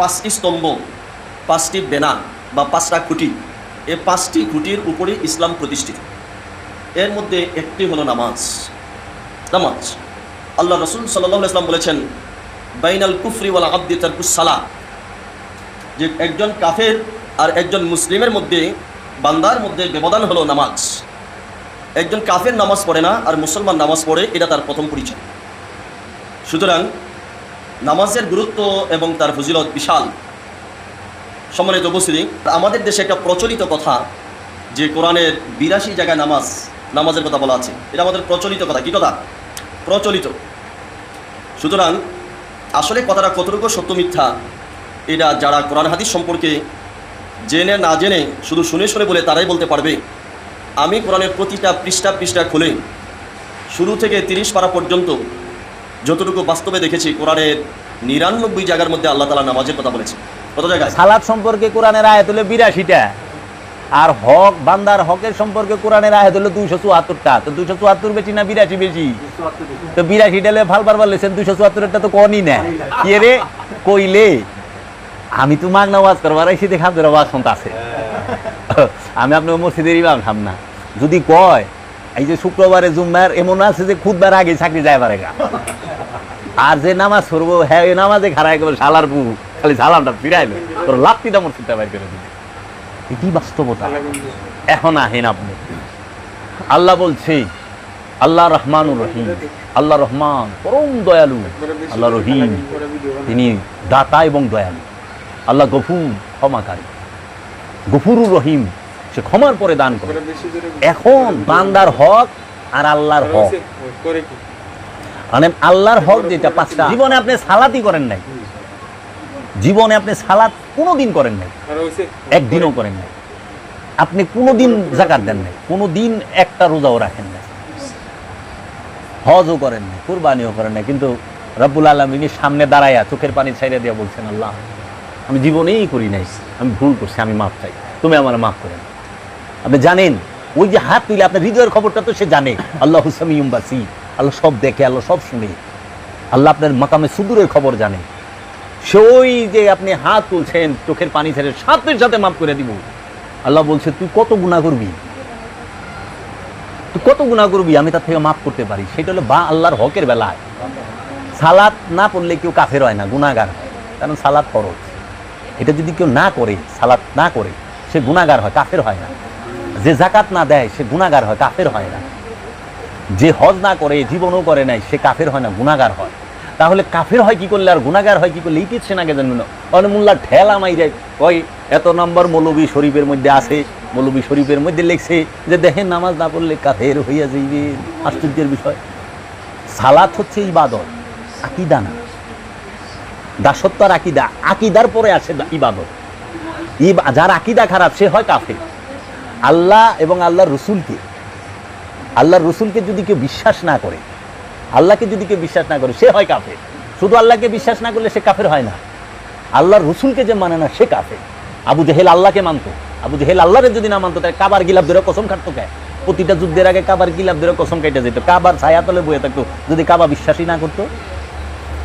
পাঁচটি স্তম্ভ, পাঁচটি বেনা বা পাঁচটা খুঁটি। এই পাঁচটি খুঁটির উপরে ইসলাম প্রতিষ্ঠিত। এর মধ্যে একটি হলো নামাজ। নামাজ। আল্লাহ রসুল সাল্লাহ ইসলাম বলেছেন, বাইনাল কুফরি ওয়ালা আব্দি তারকুস সালা যে একজন কাফের আর একজন মুসলিমের মধ্যে, বান্দার মধ্যে ব্যবধান হলো নামাজ। একজন কাফের নামাজ পড়ে না আর মুসলমান নামাজ পড়ে, এটা তার প্রথম পরিচয়। সুতরাং নামাজের গুরুত্ব এবং তার ফজিলত বিশাল। সম্মানিত উপস্থিতি, আমাদের দেশে একটা প্রচলিত কথা যে কোরআনের বিরাশি জায়গায় নামাজ, নামাজের কথা বলা আছে। এটা আমাদের প্রচলিত কথা। কি কথা? প্রচলিত। সুতরাং আসলে কথাটা কতটুকু সত্য মিথ্যা, এটা যারা কোরআন হাদিস সম্পর্কে জেনে না জেনে শুধু শুনে শুনে বলে তারাই বলতে পারবে। আমি কোরআনের প্রতিটা পৃষ্ঠা পৃষ্ঠা খুলে শুরু থেকে তিরিশ পারা পর্যন্ত যতটুকু বাস্তবে দেখেছি কোরআনের নিরানব্বই জায়গার মধ্যে আল্লাহ তালা নামাজের কথা বলেছে কত জায়গায় সালাদ সম্পর্কে কোরআনের আয়াত হলো বিরাশিটা। আর হক, বান্দার হকের সম্পর্কে কোরআনের আয়াত হলো দুইশো চুয়াত্তরটা। তো দুইশো চুয়াত্তর বেশি না বিরাশি বেশি? তো বিরাশিটা হলে ভালো বারবার লেছেন দুইশো চুয়াত্তরটা তো কনই না। কে রে? কইলে? আমি তো মাগনা ওয়াজ করবার এসে দেখে আপনার ওয়াজ শুনতে আছে আমি আপনার মসজিদের ইমাম খাম না। যদি কয়, এই যে শুক্রবারে, জুম্মার এমন আছে যে খুদবার আগে চাকরি যায় পারে গা। আর যে নামাজ পড়ব হ্যাঁ ওই নামাজে খারাই করে শালার বু খালি সালামটা ফিরাইলো তোর লাপ্তিটা মোর চিন্তা বাইর করে দিবে। এটি বাস্তবতা। এখন আহেন আপনি। আল্লাহ বলছে, আল্লাহ রহমানুর রহিম। আল্লাহ রহমান, পরম দয়ালু। আল্লাহ রহিম। তিনি দাতা এবং দয়ালু। আল্লাহ গফুর, ক্ষমাকারী। গফুরুর রহিম, সে ক্ষমার পরে দান করে। এখন বান্দার হক আর আল্লাহর হক। মানে আল্লাহর হক যেটা, পাঁচটা। জীবনে আপনি সালাতই করেন নাই। জীবনে আপনি সালাত কোনোদিন করেন নাই। একদিনও করেন নাই। আপনি কোনোদিন জাকাত দেন নাই। কোনোদিন একটা রোজাও রাখেন নাই। হজও করেন নাই, কুরবানিও করেন নাই। কিন্তু রব্বুল আলমিনের সামনে দাঁড়াইয়া চোখের পানি ছাইড়ে দিয়ে বলছেন, আল্লাহ, আমি জীবনেই করি নাই। আমি ভুল করছি, আমি মাফ চাই। তুমি আমার মাফ করে আপনি জানেন, ওই যে হাত তুলে আপনার হৃদয়ের খবরটা তো সে জানে। আল্লাহ হুসামি ইউম্বাসি আল্লাহ সব দেখে, আল্লাহ সব শুনে। আল্লাহ আপনার মাকামে সুদূরের খবর জানে। সে ওই যে আপনি হাত তুলছেন, চোখের পানি ছেড়ে সাথে সাথে মাফ করে দিব। আল্লাহ বলছে, তুই কত গুণা করবি? তুই কত গুণা করবি? আমি তার থেকে মাফ করতে পারি। সেটা হলো বা আল্লাহর হকের বেলায়। সালাত না পড়লে কেউ কাফের হয় না গুণাগার হয়। কারণ সালাত ফরজ। এটা যদি কেউ না করে, সালাত না করে, সে গুণাগার হয়, কাফের হয় না। যে জাকাত না দেয়, সে গুণাগার হয়, কাফের হয় না। যে হজ না করে জীবনও করে নাই, সে কাফের হয় না, গুণাগার হয়। তাহলে কাফের হয় কি করলে, আর গুণাগার হয় কি করলে? এই সে নাকি জানবে না অনমুল্লা ঠেলা যায় ওই এত নম্বর মৌলবী শরীফের মধ্যে আছে। মৌলবী শরীফের মধ্যে লিখছে যে, দেখেন নামাজ না পড়লে কাফের হইয়া যাইবে। আশ্চর্যের বিষয়। সালাত হচ্ছে ইবাদত, আকিদা না। দাসত্ব আর আকিদা, আকিদার পরে আসে ইবাদত। ইব- যার আকিদা খারাপ, সে হয় কাফের। আল্লাহ এবং আল্লাহর রসুলকে আল্লাহর রসুলকে যদি কেউ বিশ্বাস না করে, আল্লাহকে যদি কেউ বিশ্বাস না করে, সে হয় কাফের। শুধু আল্লাহকে বিশ্বাস না করলে সে কাফের হয় না। আল্লাহর রসুলকে যে মানে না, সে কাফের। আবু জেহেল আল্লাহকে মানতো। আবু জেহেল আল্লাহরে যদি না মানতো, তাহলে কাবার গিলাপ ধরে কসম খাটতো কে? প্রতিটা যুদ্ধের আগে কাবার গিলাপ ধরে কসম কেটে যেত। কাবার ছায়াতলে বয়ে থাকতো। যদি কাবা বিশ্বাসই না করতো,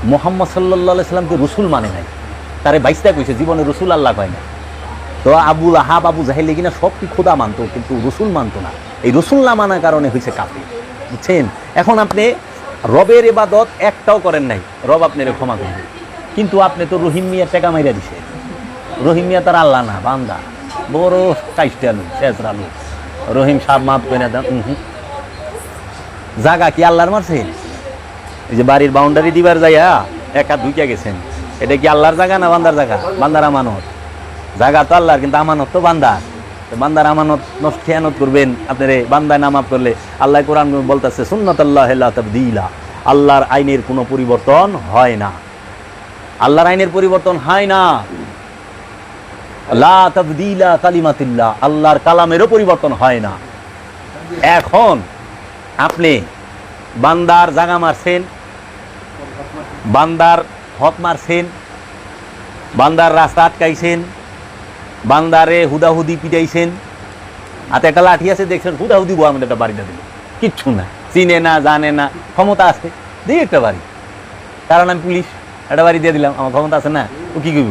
মোহাম্মদ সাল্লাহ সাল্লামকে রসুল মানে নাই। তারে বাইশটা কইছে, জীবনে রসুল আল্লাহ কয় না তো আবু আহাব আবু জাহেল সব কি খোদা মানতো, কিন্তু রসুল মানতো না। এই রসুল না মানার কারণে হয়েছে কাফি বুঝছেন? এখন আপনি রবের এবাদত একটাও করেন নাই, রব আপনার ক্ষমা করবে কিন্তু আপনি তো রহিম মিয়া টেকা মাইরা দিছে। রহিম মিয়া তার আল্লাহ না, বান্দা। বড় কাইস্টে আলু শেষ আলু রহিম সাহ মাফ করে দেন। জাগা কি আল্লাহর মারছেন এই যে বাড়ির বাউন্ডারি দিবার যাইয়া একা ঢুকিয়া গেছেন। এটা কি আল্লাহর জায়গা না বান্দার জায়গা বান্দার আমানত জায়গা তো আল্লাহর, কিন্তু আমানত তো বান্দার। বান্দার আমানত নষ্ট, খেয়ানত করবেন। আপনার বান্দায় নামাপ করলে আল্লাহ কোরআন বলতেছে সুন্নত আল্লাহ দিলা আল্লাহর আইনের কোনো পরিবর্তন হয় না। আল্লাহর আইনের পরিবর্তন হয় না। লা তাবদিলা কালিমাতিল্লাহ। আল্লাহর কালামেরও পরিবর্তন হয় না। এখন আপনি বান্দার জাগা মারছেন, বান্দার হক মারছেন, বান্দার রাস্তা আটকাইছেন বান্দারে হুদাহুদি পিটাইছেন। হাতে একটা লাঠি আছে, দেখছেন হুদাহুদি গোয়ার মধ্যে একটা বাড়িটা দিল। কিচ্ছু না, চিনে না, জানে না, ক্ষমতা আছে। দিই একটা বাড়ি। কারণ আমি পুলিশ। একটা বাড়ি দিয়ে দিলাম। আমার ক্ষমতা আছে না, ও কি করব?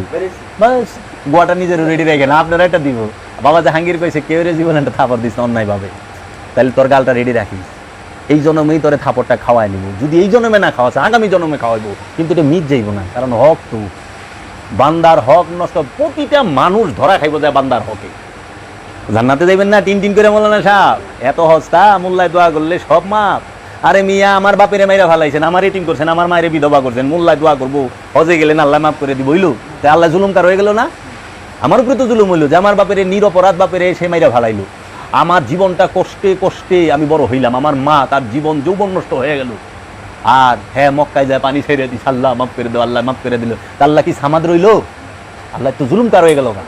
বাস গোয়াটা নিজের রেডি রেখে না, আপনারা এটা দিব। বাবা যে হাঙ্গির কইছে, কেউ রে জীবন একটা থাপড় দিস অন্যায় ভাবে। তাহলে তোর গালটা রেডি রাখিস। এই জন্মেই তোরে থাপড়টা খাওয়াই নিব। যদি এই জন্মে না খাওয়াছে আগামী জন্মে খাওয়াইবো। কিন্তু এটা মিট যাইব না, কারণ হক তো। বান্দার হক নষ্ট, প্রতিটা মানুষ ধরা খাইব যায় বান্দার হকে। জান্নাতে যাইবেন না টিন টিন করে না সাহেব। এত হস্তা, মোল্লায় দোয়া করলে সব মাপ আরে মিয়া, আমার বাপের মাইরা ভালাইছেন আমার এটিং করছেন, আমার মায়ের বিধবা করছেন, মোল্লায় দোয়া করব, হজে গেলেন আল্লাহ মাফ করে দিব, হইল? তাই আল্লাহ জুলুমকার হয়ে গেল না? আমার উপরে তো জুলুম হইল যে আমার বাপের নিরপরাধ বাপের সে মাইরা ভালাইলো আমার জীবনটা কষ্টে কষ্টে আমি বড় হইলাম, আমার মা তার জীবন যৌবন নষ্ট হয়ে গেল। আর হ্যাঁ মক্কায় যায় পানি ছেড়ে দিস আল্লাহ মাফ করে দিল আল্লাহ মাফ করে দিল। আল্লাহ কি সামাদ রইল? আল্লাহ তো জুলুমকার হয়ে গেল না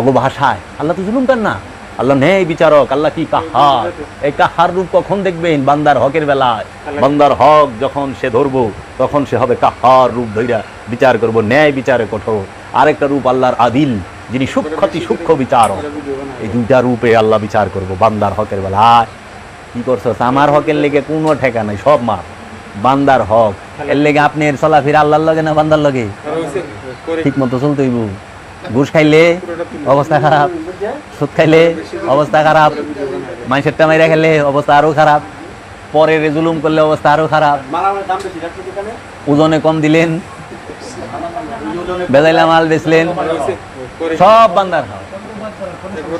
অগভাষায় আল্লাহ তো জুলুমকার না। আল্লাহ নেই বিচারক, আল্লাহ কি কাহার? এই কাহার রূপ কখন দেখবেন? বান্দার হকের বেলায়। বান্দার হক যখন সে ধরবো, তখন সে হবে কাহার রূপ ধৈরা বিচার করব, ন্যায় বিচারে কঠোর। আরেকটা রূপ আল্লাহর আদিল, যিনি সূক্ষতি সূক্ষ্ম বিচারক। এই দুইটা রূপে আল্লাহ বিচার করব, বান্দার হকের বেলায়। কি করছ? আমার হকের লেগে কোনো ঠেকা নাই, সব মাপ বান্দার হক। এর লেগে আপনি চলাফিরা আল্লাহর লগে না বান্দার লগে? ঠিক মতো চলতে হইব। ঘুষ খাইলে অবস্থা খারাপ, সুদ খাইলে অবস্থা খারাপ মাংসের টামাইরা খেলে অবস্থা আরও খারাপ পরে রেজুলুম করলে অবস্থা আরও খারাপ। ওজনে কম দিলেন, বেজাইলা মাল বেচলেন, সব বান্দার হক।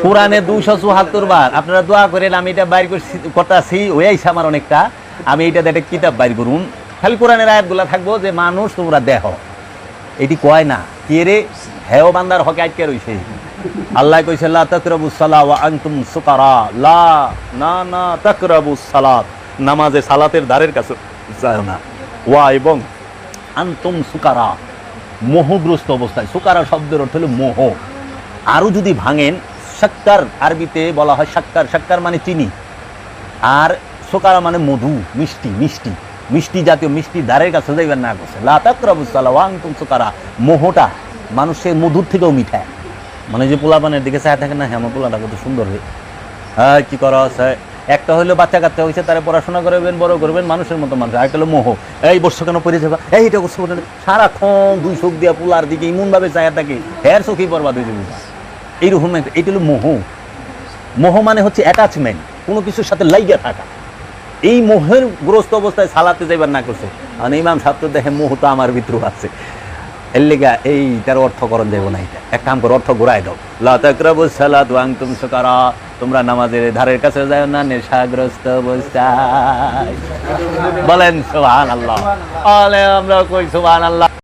কোরআনে দুশো চুহাত্তর বার, আপনারা দোয়া করেন, আমি এটা বাইর করছি, করতেছি আইসা আমার অনেকটা। আমি এইটাতে একটা কিতাব বাইর করুন। খালি কোরআনের আয়াতগুলা থাকব যে, মানুষ, তোমরা দেহ। এটি কয় না, কে রে? হেও বান্দার হকে আটকে রইছে। আল্লাহ কইছে, লা তাকরাবুস সালা ওয়া আনতুম সুকারা। লা, না না, তাকরাবুস সালাত। নামাজে সালাতের দ্বারের কাছে যায় না। ওয়া, এবং আনতুম সুকারা, মোহগ্রস্ত অবস্থায়। সুকারা শব্দের অর্থ হলো মোহ। আরও যদি ভাঙেন, সাক্কার আরবিতে বলা হয় সাক্কার। সাক্কার মানে চিনি। আর সোকারা মানে মধু, মিষ্টি মিষ্টি। মিষ্টি জাতীয় মিষ্টি দ্বারের কাছে যাইবেন না করছে। লাতাকরাবুসালা ওয়াং তুম সোকারা। মোহটা মানুষের মধুর থেকেও মিঠা। মানে যে পোলাপানের দিকে চায় থাকে না হ্যাঁ আমার পোলাটা কত সুন্দর হয়ে হ্যাঁ কি করা আছে? একটা হলো বাচ্চা কাচ্চা হয়েছে তারা পড়াশোনা করবেন বড় করবেন, মানুষের মতো মানুষ। আরেকটা হলো মোহ। এই বর্ষ কেন পড়ে যাবা? এই, এটা করছ। সারাক্ষণ দুই চোখ দিয়া পোলার দিকে ইমনভাবে চায় থাকে। হের চোখেই বরবাদ হয়ে যাবে। এইরকম একটা এটা হলো মোহ। মোহ মানে হচ্ছে অ্যাটাচমেন্ট কোনো কিছুর সাথে লাইগা থাকা। এই মোহের গ্রস্ত অবস্থায় সালাতে যাইবার না করছে। কারণ ইমাম ছাত্র দেখে মোহ তো আমার ভিতরে আছে। এর লেগা অর্থ করণ না এটা। এক কাম করে, অর্থ ঘুরাই দাও। লাতাকরাবু সালাত ওয়াং তুম সুকারা। তোমরা নামাজের ধারের কাছে যাও না, নেশাগ্রস্ত অবস্থায়। বলেন সুবহানাল্লাহ। আল্লাহ আমরা কই সুবহানাল্লাহ?